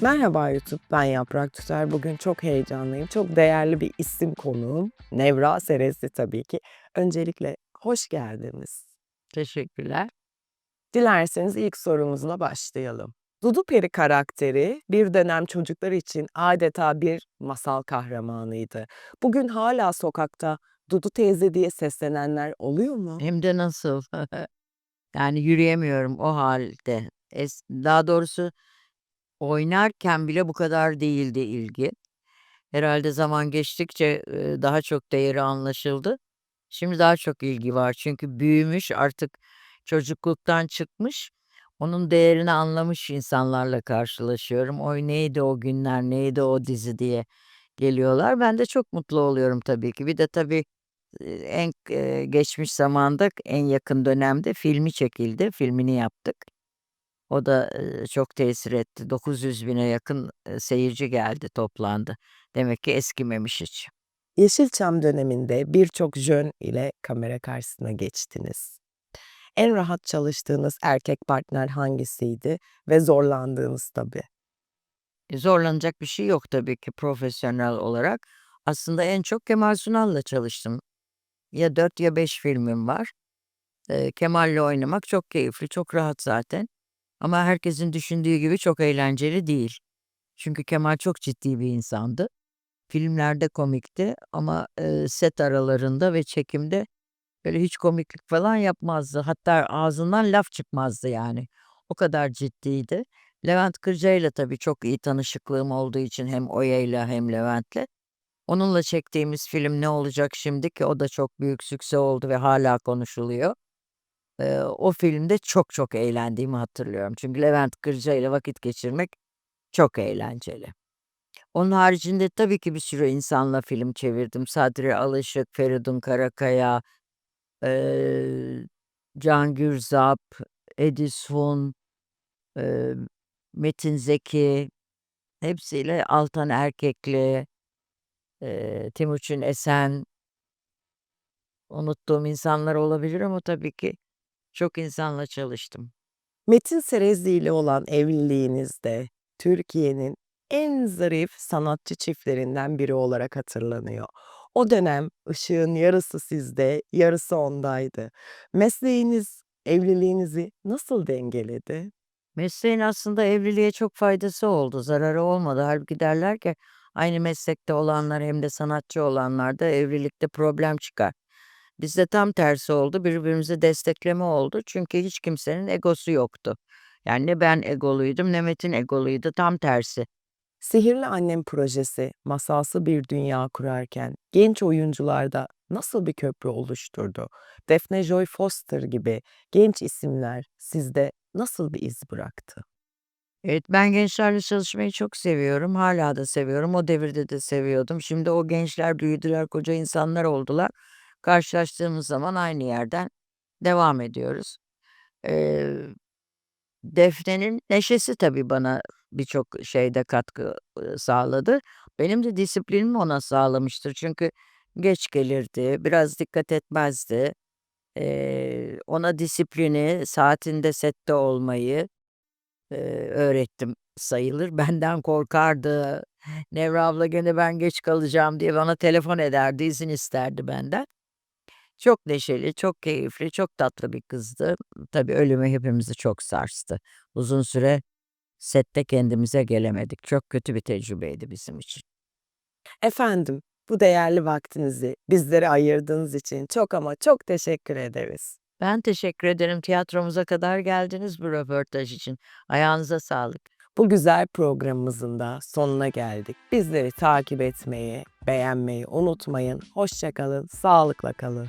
Merhaba YouTube, ben Yaprak Tüter. Bugün çok heyecanlıyım. Çok değerli bir isim konuğum. Nevra Serezli tabii ki. Öncelikle hoş geldiniz. Teşekkürler. Dilerseniz ilk sorumuzla başlayalım. Dudu Peri karakteri bir dönem çocuklar için adeta bir masal kahramanıydı. Bugün hala sokakta Dudu teyze diye seslenenler oluyor mu? Hem de nasıl. Yani yürüyemiyorum o halde. Es daha doğrusu oynarken bile bu kadar değildi ilgi. Herhalde zaman geçtikçe, daha çok değeri anlaşıldı. Şimdi daha çok ilgi var çünkü büyümüş, artık çocukluktan çıkmış, onun değerini anlamış insanlarla karşılaşıyorum. "Oy, neydi o günler, neydi o dizi?" diye geliyorlar. Ben de çok mutlu oluyorum tabii ki. Bir de tabii, en geçmiş zamanda, en yakın dönemde filmi çekildi, filmini yaptık. O da, çok tesir etti. 900.000'e yakın, eee, seyirci geldi, toplandı. Demek ki eskimemiş hiç. Yeşilçam döneminde birçok jön ile kamera karşısına geçtiniz. En rahat çalıştığınız erkek partner hangisiydi ve zorlandığınız tabii? E, zorlanacak bir şey yok tabii ki profesyonel olarak. Aslında en çok Kemal Sunal'la çalıştım. Ya 4 ya 5 filmim var. Kemal'le oynamak çok keyifli, çok rahat zaten. Ama herkesin düşündüğü gibi çok eğlenceli değil. Çünkü Kemal çok ciddi bir insandı. Filmlerde komikti ama, eee, set aralarında ve çekimde böyle hiç komiklik falan yapmazdı. Hatta ağzından laf çıkmazdı yani. O kadar ciddiydi. Levent Kırca'yla tabii çok iyi tanışıklığım olduğu için hem Oya'yla hem Levent'le. Onunla çektiğimiz film Ne Olacak Şimdi ki o da çok büyük sükse oldu ve hâlâ konuşuluyor. Eee, o filmde çok çok eğlendiğimi hatırlıyorum. Çünkü Levent Kırca'yla vakit geçirmek çok eğlenceli. Onun haricinde tabii ki bir sürü insanla film çevirdim. Sadri Alışık, Feridun Karakaya, eee, Can Gürzap, Edison, eee, Metin Zeki, hepsiyle Altan Erkekli, eee, Timuçin Esen Unuttuğum insanlar olabilir ama tabii ki çok insanla çalıştım. Metin Serezli ile olan evliliğiniz de Türkiye'nin en zarif sanatçı çiftlerinden biri olarak hatırlanıyor. O dönem ışığın yarısı sizde, yarısı ondaydı. Mesleğiniz evliliğinizi nasıl dengeledi? Mesleğin aslında evliliğe çok faydası oldu, zararı olmadı. Hâlbuki derler ki aynı meslekte olanlar hem de sanatçı olanlarda evlilikte problem çıkar. Bizde tam tersi oldu, birbirimizi destekleme oldu çünkü hiç kimsenin egosu yoktu. Yani ne ben egoluydum ne Metin egoluydu, tam tersi. Sihirli Annem projesi masalsı bir dünya kurarken genç oyuncularda nasıl bir köprü oluşturdu? Daphne Joy Foster gibi genç isimler sizde nasıl bir iz bıraktı? Evet, ben gençlerle çalışmayı çok seviyorum, hâlâ da seviyorum. O devirde de seviyordum. Şimdi o gençler büyüdüler, koca insanlar oldular. Karşılaştığımız zaman aynı yerden devam ediyoruz. Eee, Defne'nin neşesi tabii bana birçok şeyde katkı, sağladı. Benim de disiplinimi ona sağlamıştır. Çünkü geç gelirdi, biraz dikkat etmezdi. Eee, ona disiplini, saatinde sette olmayı, eee, öğrettim sayılır. Benden korkardı. Nevra abla gene ben geç kalacağım diye bana telefon ederdi, izin isterdi benden. Çok neşeli, çok keyifli, çok tatlı bir kızdı. Tabii ölümü hepimizi çok sarstı. Uzun süre sette kendimize gelemedik. Çok kötü bir tecrübeydi bizim için. Efendim, bu değerli vaktinizi bizlere ayırdığınız için çok ama çok teşekkür ederiz. Ben teşekkür ederim tiyatromuza kadar geldiniz bu röportaj için. Ayağınıza sağlık. Bu güzel programımızın da sonuna geldik. Bizleri takip etmeyi, beğenmeyi unutmayın. Hoşça kalın, sağlıkla kalın.